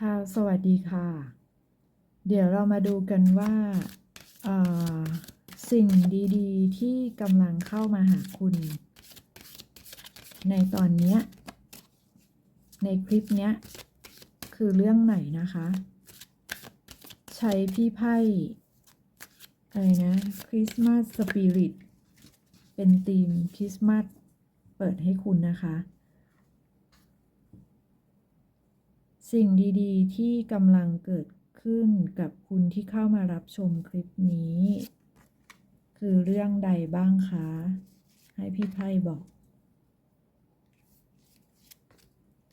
ค่ะ สวัสดีค่ะ เดี๋ยวเรามาดูกันว่าสิ่งดีๆ ที่กำลังเข้ามาหาคุณ ในตอนนี้ ในคลิปนี้คือเรื่องไหนนะคะ ใช้พี่ไพ่อะไรนะคริสต์มาสสปิริตเป็นธีมคริสต์มาสเปิดให้คุณนะคะ สิ่งดีๆ ที่กำลังเกิดขึ้นกับคุณที่เข้ามารับชมคลิปนี้ คือเรื่องใดบ้างคะ ให้พี่ไพ่บอก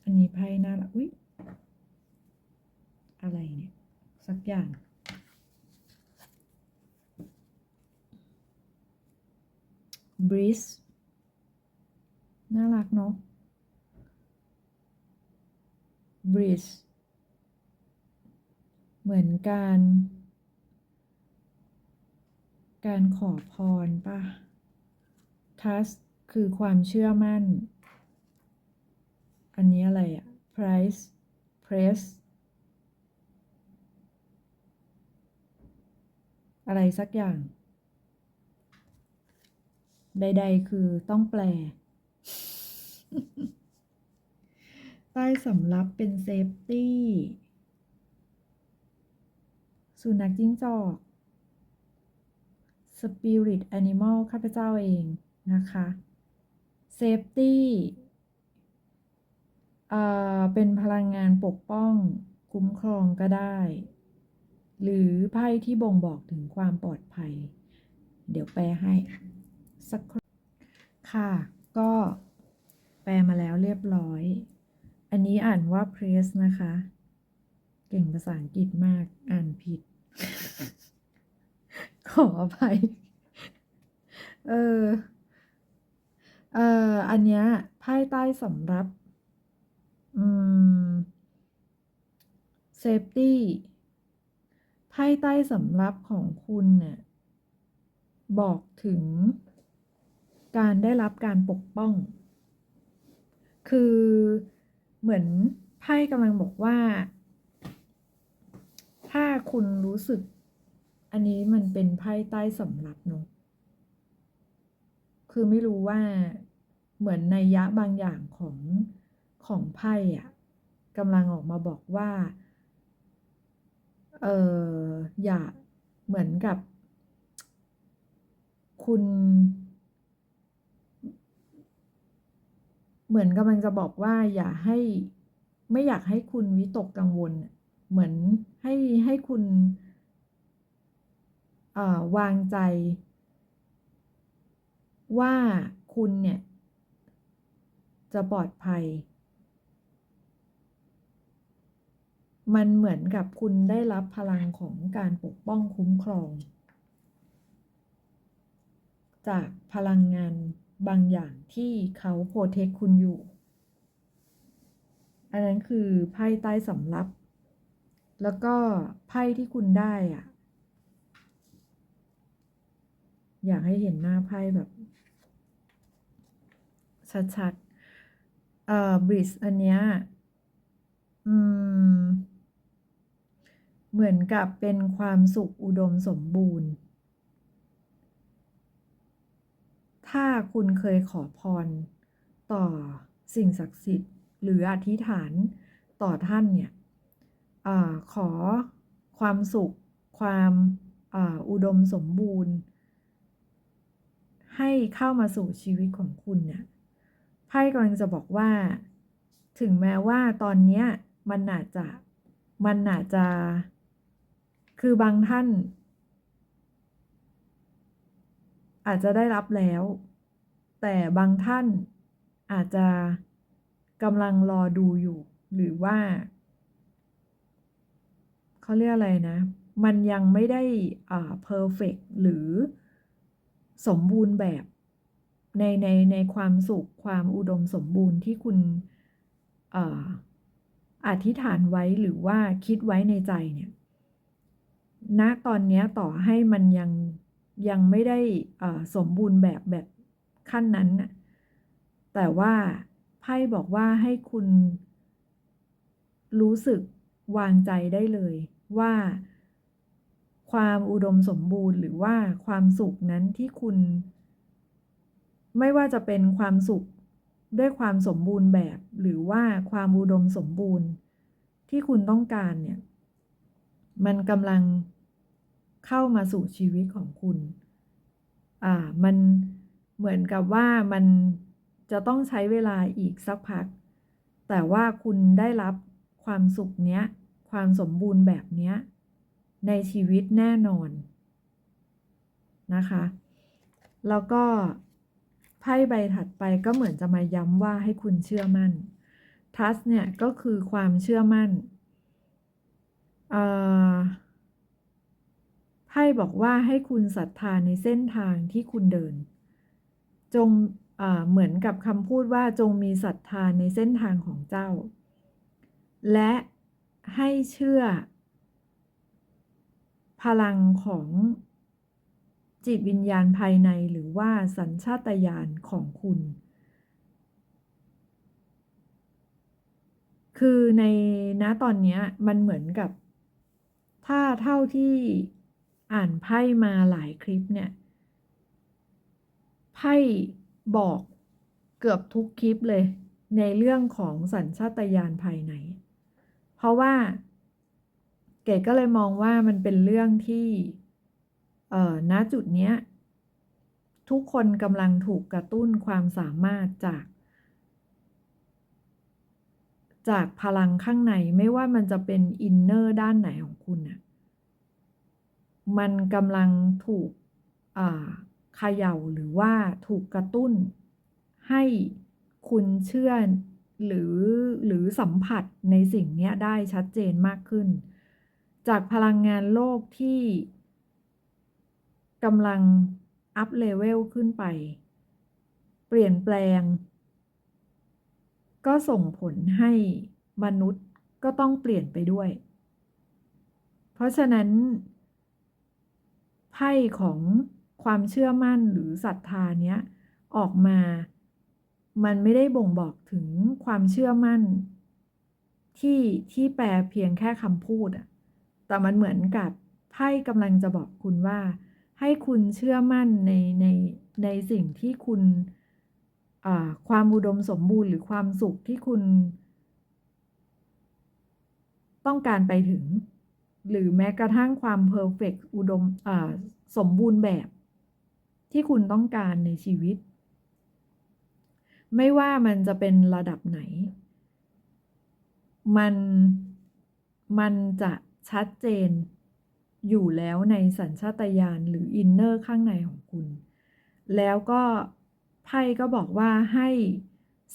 อันนี้ไพ่น่ารักอุ๊ยอะไรเนี่ย สักอย่างบริสน่ารักเนาะ บริสเหมือนการ การขอพรป่ะทัสคือความเชื่อมั่น อันนี้อะไรอะ price press อะไรสักอย่าง ใด ๆ คือต้องแปล ใต้สำรับเป็นเซฟตี้ สุนัขจิ้งจอก Spirit Animal ข้าพเจ้าเองนะคะ Safety เอ่อเป็นพลังงานปกป้องคุ้มครองก็ได้ หรือไพ่ที่บ่งบอกถึงความปลอดภัย เดี๋ยวแปลให้สักครู่ค่ะ ก็แปลมาแล้วเรียบร้อย อันนี้อ่านว่า press นะคะ เก่งภาษาอังกฤษมากอ่านผิด ขออภัย เออ เอออันเนี้ยไพ่ใต้สำรับ อืม safety ไพ่ใต้สำรับของคุณเนี่ยบอกถึง การได้รับการปกป้อง คือ เหมือนไพ่กำลังบอกว่า ถ้าคุณรู้สึก อันนี้มันเป็นไพ่ใต้สำรับเนอะคือไม่รู้ว่าเหมือนในยะบางอย่างของของไพ่อะกำลังออกมาบอกว่า เอออย่าเหมือนกับ คุณ เหมือนกำลังจะบอกว่าอย่าให้ไม่อยากให้คุณวิตกกังวล เหมือนให้ให้คุณวางใจ ว่าคุณเนี่ย จะปลอดภัย มันเหมือนกับคุณได้รับพลังของการปกป้องคุ้มครอง จากพลังงาน บางอย่างที่เขาโปรเทคคุณอยู่ อันนั้นคือไพ่ใต้สำรับ แล้วก็ไพ่ที่คุณได้อะอยากให้เห็นหน้าไพ่แบบ ชัดๆ เอ่อบริสอันเนี้ย อืม เหมือนกับเป็นความสุขอุดมสมบูรณ์ ถ้าคุณเคยขอพร ต่อสิ่งศักดิ์สิทธิ์ หรืออธิษฐานต่อท่านเนี่ยอขอความสุข ความอ,อุดมสมบูรณ์ ให้เข้ามาสู่ชีวิตของคุณเนี่ยไพ่กำลังจะบอกว่า ถึงแม้ว่าตอนนี้มันอาจจะมันอาจจะคือบางท่าน อาจจะได้รับแล้ว แต่บางท่านอาจจะกำลังรอดูอยู่ หรือว่าเขาเรียกอะไรนะ มันยังไม่ได้อ่า perfect หรือสมบูรณ์แบบในในในความสุขความอุดมสมบูรณ์ที่คุณอธิษฐานไว้หรือว่าคิดไว้ในใจเนี่ยณตอนนี้ต่อให้มันยัง ยังไม่ได้สมบูรณ์แบบแบบขั้นนั้นน่ะแต่ว่าไพ่บอกว่าให้คุณ รู้สึกวางใจได้เลยว่า ความอุดมสมบูรณ์หรือว่าความสุขนั้นที่คุณ ไม่ว่าจะเป็นความสุขด้วยความสมบูรณ์แบบ หรือว่าความอุดมสมบูรณ์ ที่คุณต้องการเนี่ย มันกำลัง เข้ามาสู่ชีวิตของคุณอ่ามันเหมือนกับว่ามันจะต้องใช้เวลาอีกสักพัก แต่ว่าคุณได้รับความสุขเนี้ย ความสมบูรณ์แบบเนี้ย ในชีวิตแน่นอนนะคะ แล้วก็ไพ่ใบถัดไปก็เหมือนจะมาย้ำว่าให้คุณเชื่อมั่นทัสเนี่ยก็คือความเชื่อมั่นอ่า ไพ่บอกว่าให้คุณศรัทธาในเส้นทางที่คุณเดิน จงเหมือนกับคำพูดว่าจงมีศรัทธาในเส้นทางของเจ้า และให้เชื่อ พลังของจิตวิญญาณภายในหรือว่าสัญชาตญาณของคุณ คือในณตอนนี้มันเหมือนกับ ถ้าเท่าที่ อ่านไพ่มาหลายคลิปเนี่ย ไพ่บอกเกือบทุกคลิปเลย ในเรื่องของสัญชาตญาณภายใน เพราะว่า เกดก็เลยมองว่ามันเป็นเรื่องที่ เอ่อ ณ จุดเนี้ย ทุกคนกำลังถูกกระตุ้นความสามารถจาก จากพลังข้างในไม่ว่ามันจะเป็นอินเนอร์ด้านไหนของคุณนะ มันกำลังถูกเขย่าหรือว่าถูกกระตุ้น ให้คุณเชื่อหรือหรือสัมผัสในสิ่งนี้ได้ชัดเจนมากขึ้น จากพลังงานโลกที่กำลังอัพเลเวลขึ้นไป เปลี่ยนแปลง ก็ส่งผลให้มนุษย์ก็ต้องเปลี่ยนไปด้วย เพราะฉะนั้น ไพ่ของความเชื่อมั่นหรือศรัทธาเนี้ยออกมา มันไม่ได้บ่งบอกถึงความเชื่อมั่น ที่ที่แปลเพียงแค่คำพูดอะแต่มันเหมือนกับไพ่กำลังจะบอกคุณว่า ให้คุณเชื่อมั่นในในในสิ่งที่คุณความอุดมสมบูรณ์หรือความสุขที่คุณ ต้องการไปถึง หรือแม้กระทั่งความเพอร์เฟกอุดมสมบูรณ์แบบที่คุณต้องการในชีวิต ไม่ว่ามันจะเป็นระดับไหน มันมันจะชัดเจนอยู่แล้วในสัญชาตญาณหรืออินเนอร์ข้างในของคุณ แล้วก็ไพ่ก็บอกว่าให้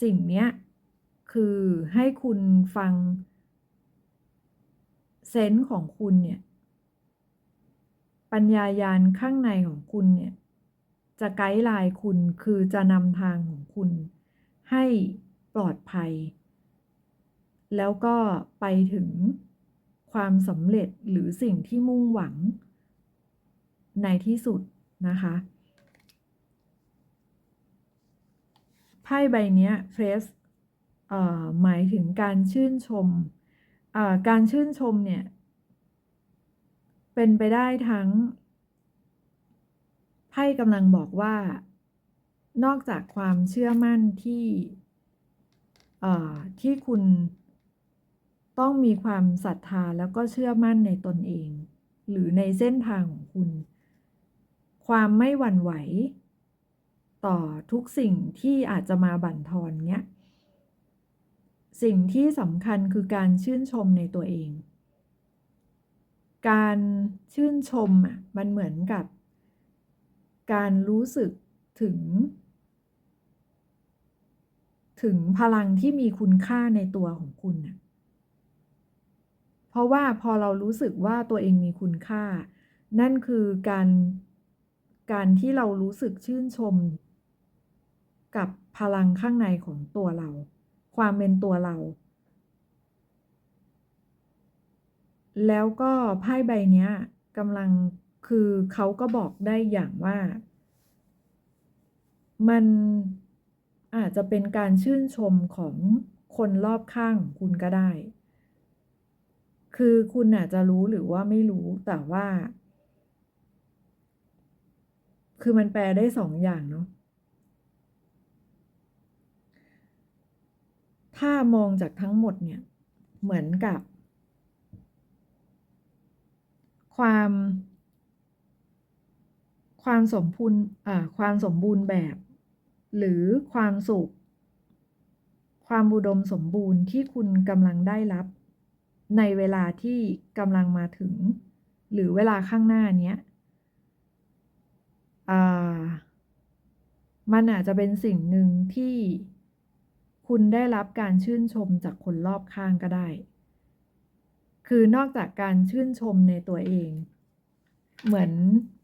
สิ่งนี้คือให้คุณฟัง เซนส์ของคุณเนี่ย ปัญญายาณข้างในของคุณเนี่ย จะไกด์ไลน์คุณคือจะนำทางของคุณให้ปลอดภัย แล้วก็ไปถึงความสำเร็จหรือสิ่งที่มุ่งหวัง ในที่สุดนะคะไพ่ใบนี้เพรสหมายถึงการชื่นชม การชื่นชมเนี่ย เป็นไปได้ทั้งไพ่กำลังบอกว่า นอกจากความเชื่อมั่นที่ที่คุณต้องมีความศรัทธาแล้วก็เชื่อมั่นในตนเอง หรือในเส้นทางของคุณ ความไม่หวั่นไหว ต่อทุกสิ่งที่อาจจะมาบั่นทอนเนี้ย สิ่งที่สำคัญคือการชื่นชมในตัวเอง การชื่นชมอะมันเหมือนกับ การรู้สึกถึง ถึงพลังที่มีคุณค่าในตัวของคุณน่ะราะว่าพอเรารู้สึกว่าตัวเองมีคุณค่า นั่นคือการการที่เรารู้สึกชื่นชม กับพลังข้างในของตัวเรา ความเป็นตัวเรา แล้วก็ไพ่ใบนี้กำลังคือเขาก็บอกได้อย่างว่า มันอาจจะเป็นการชื่นชมของคนรอบข้างของคุณก็ได้ คือคุณอาจจะรู้หรือว่าไม่รู้แต่ว่า คือมันแปลได้สองอย่างเนาะ ถ้ามองจากทั้งหมดเนี่ยเหมือนกับ ความ ความสมบูรณ์อ่าความสมบูรณ์แบบ หรือความสุข ความอุดมสมบูรณ์ที่คุณกำลังได้รับ ในเวลาที่กำลังมาถึง หรือเวลาข้างหน้าเนี้ยมันอาจจะเป็นสิ่งหนึ่งที่ คุณได้รับการชื่นชมจากคนรอบข้างก็ได้ คือนอกจากการชื่นชมในตัวเอง เหมือน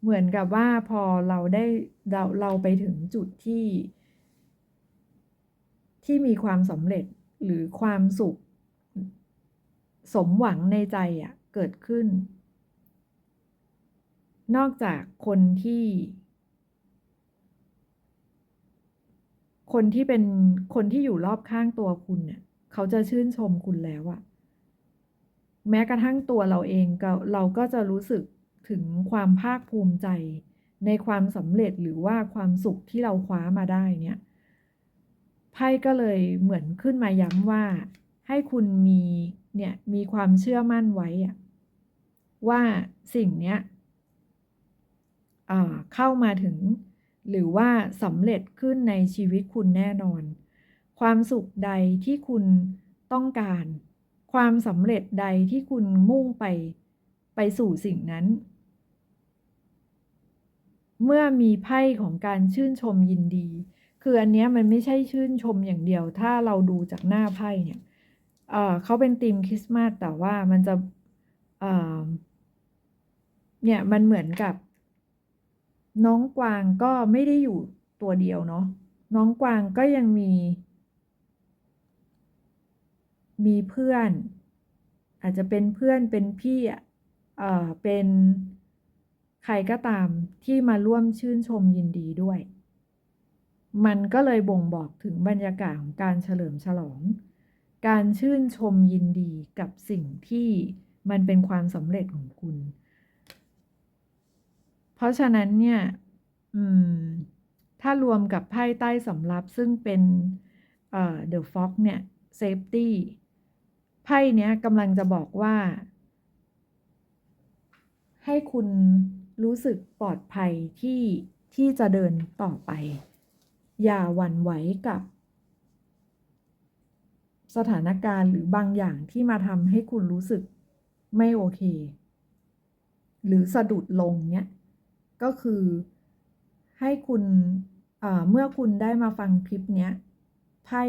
เหมือนกับว่าพอเราได้เราเราไปถึงจุดที่ ที่มีความสำเร็จหรือความสุข สมหวังในใจอะเกิดขึ้น นอกจากคนที่ คนที่เป็นคนที่อยู่รอบข้างตัวคุณเนี่ย เขาจะชื่นชมคุณแล้วอะแม้กระทั่งตัวเราเองก็เราก็จะรู้สึกถึงความภาคภูมิใจ ในความสำเร็จหรือว่าความสุขที่เราคว้ามาได้เนี่ยไพ่ก็เลยเหมือนขึ้นมาย้ำว่า ให้คุณมีเนี่ยมีความเชื่อมั่นไว้อะว่าสิ่งเนี้ยเข้ามาถึง หรือว่าสำเร็จขึ้นในชีวิตคุณแน่นอน ความสุขใดที่คุณต้องการ ความสำเร็จใดที่คุณมุ่งไปไปสู่สิ่งนั้น เมื่อมีไพ่ของการชื่นชมยินดี คืออันนี้มันไม่ใช่ชื่นชมอย่างเดียว ถ้าเราดูจากหน้าไพ่เนี่ยเเขาเป็นธีมคริสต์มาสแต่ว่ามันจะเนี่ยมันเหมือนกับ น้องกวางก็ไม่ได้อยู่ตัวเดียวเนาะน้องกวางก็ยังมี มีเพื่อน อาจจะเป็นเพื่อนเป็นพี่เอ่อเป็นใครก็ตามที่มาร่วมชื่นชมยินดีด้วย มันก็เลยบ่งบอกถึงบรรยากาศของการเฉลิมฉลอง การชื่นชมยินดีกับสิ่งที่มันเป็นความสำเร็จของคุณ ราะฉะนั้นเนี่ยถ้ารวมกับไพ่ใต้สำรับซึ่งเป็นเอ่อ The Fox เนี่ย Safety ไพ่เนี้ยกำลังจะบอกว่า ให้คุณรู้สึกปลอดภัยที่ที่จะเดินต่อไป อย่าหวั่นไหวกับ สถานการณ์หรือบางอย่างที่มาทำให้คุณรู้สึกไม่โอเค หรือสะดุดลงเนี้ย ก็คือ ให้คุณเมื่อคุณได้มาฟังคลิปเนี้ยไพ่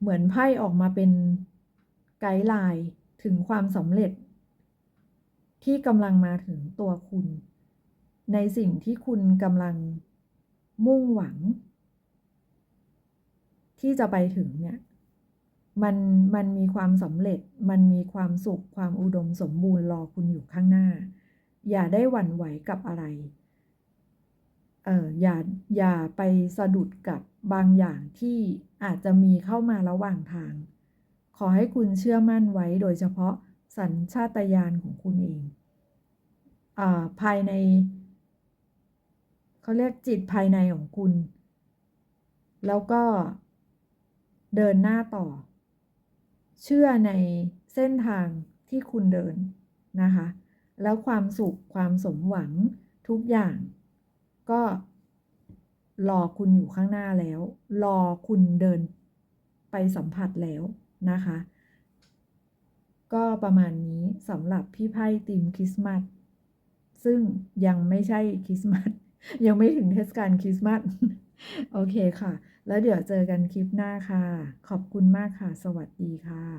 เหมือนไพ่ออกมาเป็นไกด์ไลน์ถึงความสำเร็จ ที่กำลังมาถึงตัวคุณ ในสิ่งที่คุณกำลังมุ่งหวัง ที่จะไปถึงเนี่ยมันมันมีความสำเร็จ มันมีความสุข ความอุดมสมบูรณ์รอคุณอยู่ข้างหน้า อย่าได้หวั่นไหวกับอะไร เอออย่าอย่าไปสะดุดกับบางอย่างที่อาจจะมีเข้ามาระหว่างทาง ขอให้คุณเชื่อมั่นไว้โดยเฉพาะสัญชาตญาณของคุณเองอ่าภายในเขาเรียกจิตภายในของคุณ แล้วก็เดินหน้าต่อ เชื่อในเส้นทางที่คุณเดินนะคะ แล้วความสุขความสมหวังทุกอย่าง ก็รอคุณอยู่ข้างหน้าแล้ว รอคุณเดินไปสัมผัสแล้วนะคะ ก็ประมาณนี้สำหรับพี่ไพ่ธีมคริสต์มาสซึ่งยังไม่ใช่คริสต์มาสยังไม่ถึงเทศกาลคริสต์มาสโอเคค่ะ แล้วเดี๋ยวเจอกันคลิปหน้าค่ะ ขอบคุณมากค่ะ สวัสดีค่ะ